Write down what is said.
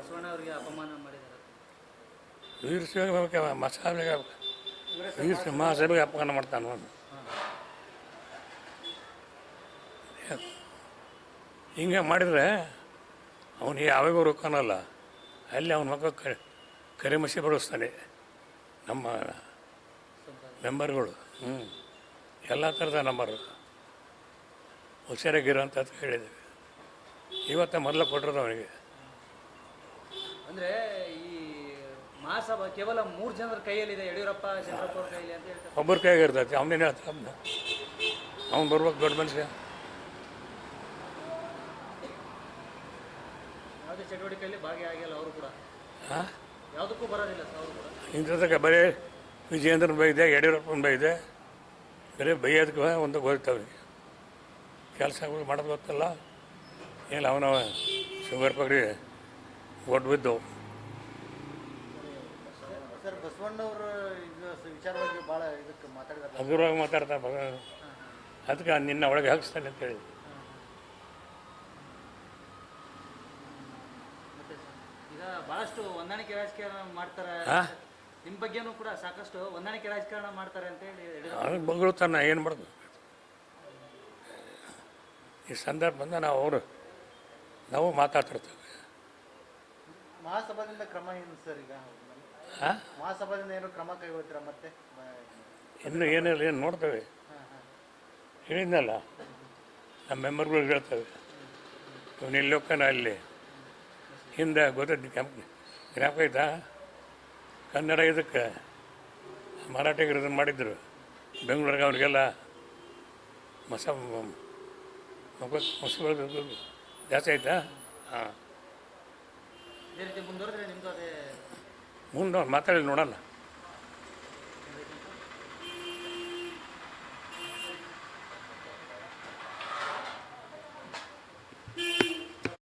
ಬಸವಣ್ಣ ಅವರಿಗೆ ಅಪಮಾನ ಮಾಡಿದ್ದಾರೆ ವೀರ ಸೇವೆಗೆ ಮಸಾಲೆಗೆ ವೀರ ಅಪಮಾನ ಮಾಡ್ತಾನೆ ಅವನು. ಹಿಂಗೆ ಮಾಡಿದರೆ ಅವನು ಯಾವಾಗ ರೊಕ್ಕನಲ್ಲ. ಅಲ್ಲಿ ಅವನ ಮಗ ಕರಿ ಕರೆ ಮಸಿ ಬಡಿಸ್ತಾನೆ. ನಮ್ಮ ಮೆಂಬರ್ಗಳು. ಹ್ಞೂ. ಎಲ್ಲ ಥರದ ನಂಬರು. ಹುಷಾರಾಗಿರೋ ಅಂತ ಹೇಳಿದ್ದೀವಿ ಇವತ್ತು ಮೊದಲು ಕೊಟ್ಟರು ಅವನಿಗೆ. ಅಂದ್ರೆ ಈ ಮಹಾಸಭಾ ಕೇವಲ ಮೂರು ಜನರ ಕೈಯಲ್ಲಿದೆ ಯಡಿಯೂರಪ್ಪ ಚಂದ್ರಪ್ಪ ಅವ್ರ ಕೈಯಲ್ಲಿ ಅಂತ ಹೇಳ್ತಾರೆ. ಒಬ್ಬರ ಕೈಯಾಗ ಇರ್ತೈತಿ ಅವನೇನು ಹೇಳ್ತಾನೆ? ಅವ್ನು ಬರ್ಬೇಕು ದೊಡ್ಡ ಮನುಷ್ಯ. ಯಾವುದೇ ಚಟುವಟಿಕೆಯಲ್ಲಿ ಭಾಗಿಯಾಗಿಲ್ಲ ಅವರು ಕೂಡ. ಹಾಂ ಯಾವುದಕ್ಕೂ ಬರೋದಿಲ್ಲ ಸರ್ ಅವರು ಕೂಡ. ಇಂಥದಕ್ಕೆ ಬರೀ ವಿಜಯೇಂದ್ರನ ಬೈದೆ ಯಡಿಯೂರಪ್ಪನ ಬೈದೆ. ಬರೀ ಬೈಯೋದಕ್ಕೆ ಒಂದು ಗೊತ್ತು ಅವನಿಗೆ ಕೆಲಸಗಳು ಮಾಡೋದು ಗೊತ್ತಲ್ಲ. ಏನು ಅವನವ ಶುಗರ್ ಪಗಡಿ ಒಟ್ಟು ಬಿದ್ದವು ಹಗುರವಾಗಿ ಮಾತಾಡ್ತಾ ಭಗ ಅದಕ್ಕೆ ನಿನ್ನ ಒಳಗೆ ಹಾಕಿಸ್ತಾನೆ ಅಂತ ಹೇಳಿ. ಮತ್ತೆ ಈಗ ಬಹಳಷ್ಟು ಹೊಂದಾಣಿಕೆ ರಾಜಕಾರಣ ಮಾಡ್ತಾರೆ. ನಿಮ್ಮ ಬಗ್ಗೆನೂ ಕೂಡ ಸಾಕಷ್ಟು ಹೊಂದಾಣಿಕೆ ರಾಜಕಾರಣ ಮಾಡ್ತಾರೆ ಅಂತ ಹೇಳಿ ಬಗ್ಳುತ್ತಾನ ಏನು ಮಾಡೋದು? ಈ ಸಂದರ್ಭ ಬಂದ ನಾವು ಅವರು ನಾವು ಮಾತಾಡ್ತಿರ್ತೇವೆ. ಮಹಾಸಭಾದಿಂದ ಕ್ರಮ ಏನು ಸರ್ ಈಗ? ಹಾಂ ಮಹಾಸಭಾದಿಂದ ಏನು ಕ್ರಮ ಕೈಗೊಳ್ತೀರಾ ಮತ್ತೆ? ಇನ್ನು ಏನಿಲ್ಲ ಏನು ನೋಡ್ತೇವೆ. ಹೇಳಿದ್ನಲ್ಲ ನಮ್ಮ ಮೆಂಬರ್ಗಳು ಹೇಳ್ತೇವೆ. ಇವನು ಇಲ್ಲಿ ಹೋಗ್ತಾನೆ ಅಲ್ಲಿ. ಹಿಂದೆ ಗೊತ್ತ ಕ್ಯಾಂಪ್ ಜ್ಞಾಪಕ ಐತಾ ಕನ್ನಡ ಇದಕ್ಕೆ ಮರಾಠಿಗರು ಇದನ್ನು ಮಾಡಿದ್ರು. ಬೆಂಗಳೂರಿಗೆ ಅವ್ರಿಗೆಲ್ಲ ಮಸ ಮಗ ಮಸಗಳು ಜಾಸ್ತಿ ಆಯ್ತಾ? ಹಾಂ. ಮುಂದುವರೆದ್ರೆ ನಿಮ್ದು ಅದೇ ಮುಂದೆ ಮಾತಾಡಿ ನೋಡಲ್ಲ.